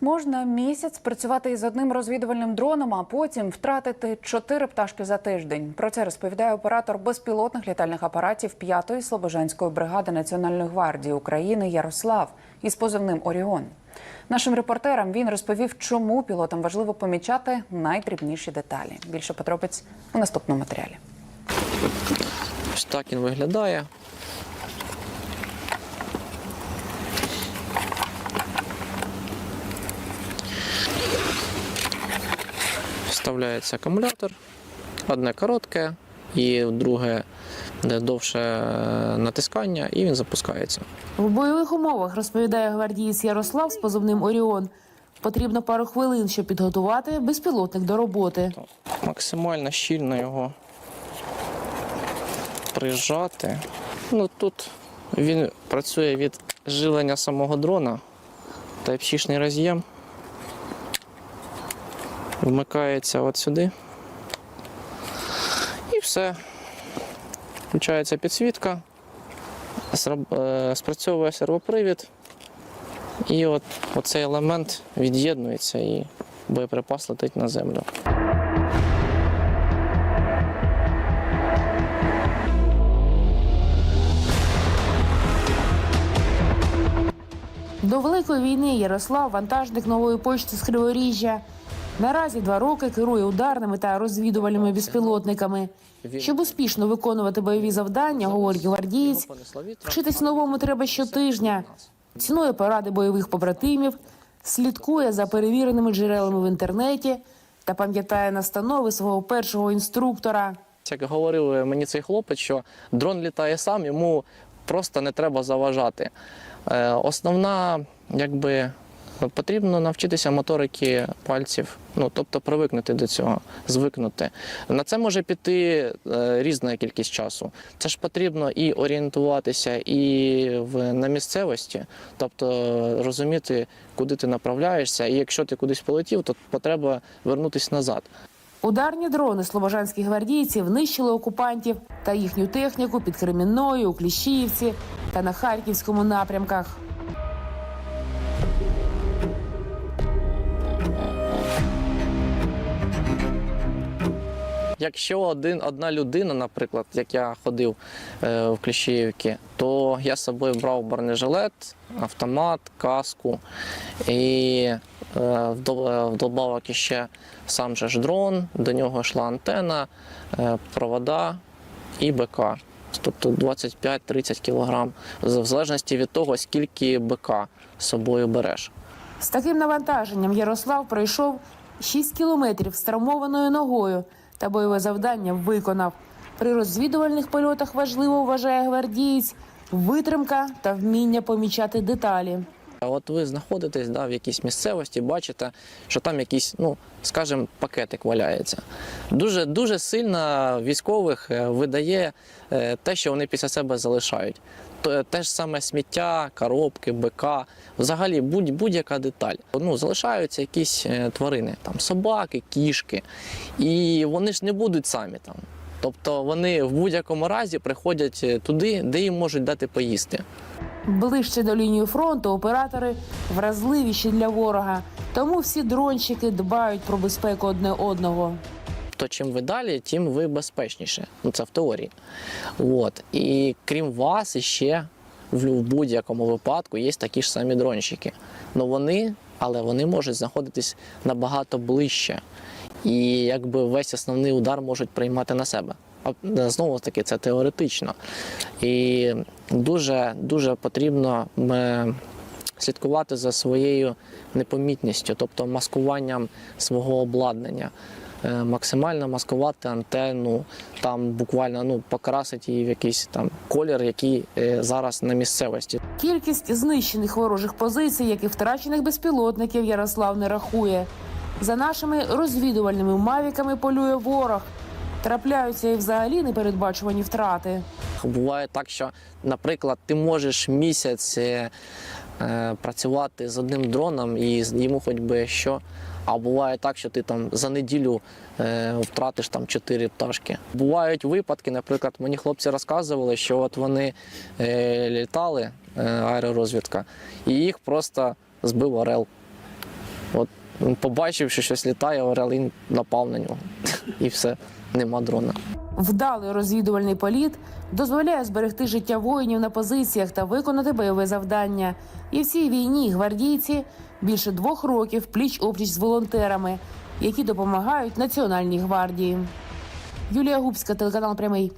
Можна місяць працювати із одним розвідувальним дроном, а потім втратити чотири пташки за тиждень. Про це розповідає оператор безпілотних літальних апаратів 5-ї Слобожанської бригади Національної гвардії України Ярослав із позивним Оріон. Нашим репортерам він розповів, чому пілотам важливо помічати найдрібніші деталі. Більше подробиць у наступному матеріалі. Ось так він виглядає. Вставляється акумулятор, одне коротке і друге де довше е, натискання, і він запускається. В бойових умовах розповідає гвардієць Ярослав з позивним Оріон. Потрібно пару хвилин, щоб підготувати безпілотник до роботи. Максимально щільно його прижати. Ну, тут він працює від живлення самого дрона. Type-C роз'єм. Вмикається от сюди. І все. Включається підсвітка, е, спрацьовує сервопривід. І от оцей елемент від'єднується і боєприпас летить на землю. До великої війни Ярослав, вантажник нової почти з Криворіжжя. Наразі два роки керує ударними та розвідувальними безпілотниками. Щоб успішно виконувати бойові завдання, говорить гвардієць, вчитись новому треба щотижня. Цінує поради бойових побратимів, слідкує за перевіреними джерелами в інтернеті та пам'ятає настанови свого першого інструктора. Як говорив мені цей хлопець, що дрон літає сам, йому просто не треба заважати. Е, Основна, якби потрібно навчитися моторики пальців, ну тобто привикнути до цього, звикнути. На це може піти е, різна кількість часу. Це ж потрібно і орієнтуватися, і в на місцевості, тобто розуміти, куди ти направляєшся, і якщо ти кудись полетів, то потреба вернутися назад. Ударні дрони слобожанських гвардійців нищили окупантів та їхню техніку під Кремінною, у Кліщіївці та на Харківському напрямках. Якщо один, одна людина, наприклад, як я ходив е, в Кліщіївці, то я з собою брав бронежилет, автомат, каску і е, вдо- вдобавок іще сам же ж дрон, до нього йшла антена, е, провода і БК. Тобто 25-30 кг, в залежності від того, скільки БК з собою береш. З таким навантаженням Ярослав пройшов 6 кілометрів з травмованою ногою та бойове завдання виконав. При розвідувальних польотах важливо вважає гвардієць витримка та вміння помічати деталі. А от ви знаходитесь да, в якійсь місцевості, бачите, що там якийсь, ну скажімо, пакетик валяється. Дуже дуже сильно військових е, видає е, те, що вони після себе залишають. Те ж саме сміття, коробки, БК, взагалі будь, будь-яка деталь. Ну, залишаються якісь е, тварини, там собаки, кішки, і вони ж не будуть самі там. Тобто вони в будь-якому разі приходять е, туди, де їм можуть дати поїсти. Ближче до лінії фронту оператори вразливіші для ворога, тому всі дронщики дбають про безпеку одне одного. то чим ви далі, тим ви безпечніше. Ну це в теорії. От. І крім вас, іще в в будь-якому випадку є такі ж самі дронщики. Ну вони, але вони можуть знаходитись набагато ближче. І якби весь основний удар можуть приймати на себе. Е, знову таки, це теоретично. І дуже, дуже потрібно е, слідкувати за своєю непомітністю, тобто маскуванням свого обладнання. Е, Максимально маскувати антенну, там буквально ну, покрасити її в якийсь там колір, який зараз на місцевості. Кількість знищених ворожих позицій, як і втрачених безпілотників, Ярослав не рахує. За нашими розвідувальними мавіками полює ворог. Трапляються і взагалі непередбачувані втрати. Буває так, що, наприклад, ти можеш місяць е, е, працювати з одним дроном і йому хоч би що. А буває так, що ти там за неділю е, втратиш там чотири пташки. Бувають випадки, наприклад, мені хлопці розказували, що от вони е, літали, е, аеророзвідка, і їх просто збив орел. От він побачив, що щось літає, Орелін напав на нього. І все, нема дрона. Вдалий розвідувальний політ дозволяє зберегти життя воїнів на позиціях та виконати бойове завдання. І в цій війні гвардійці більше двох років пліч опліч з волонтерами, які допомагають Національній гвардії. Юлія Губська, телеканал Прямий.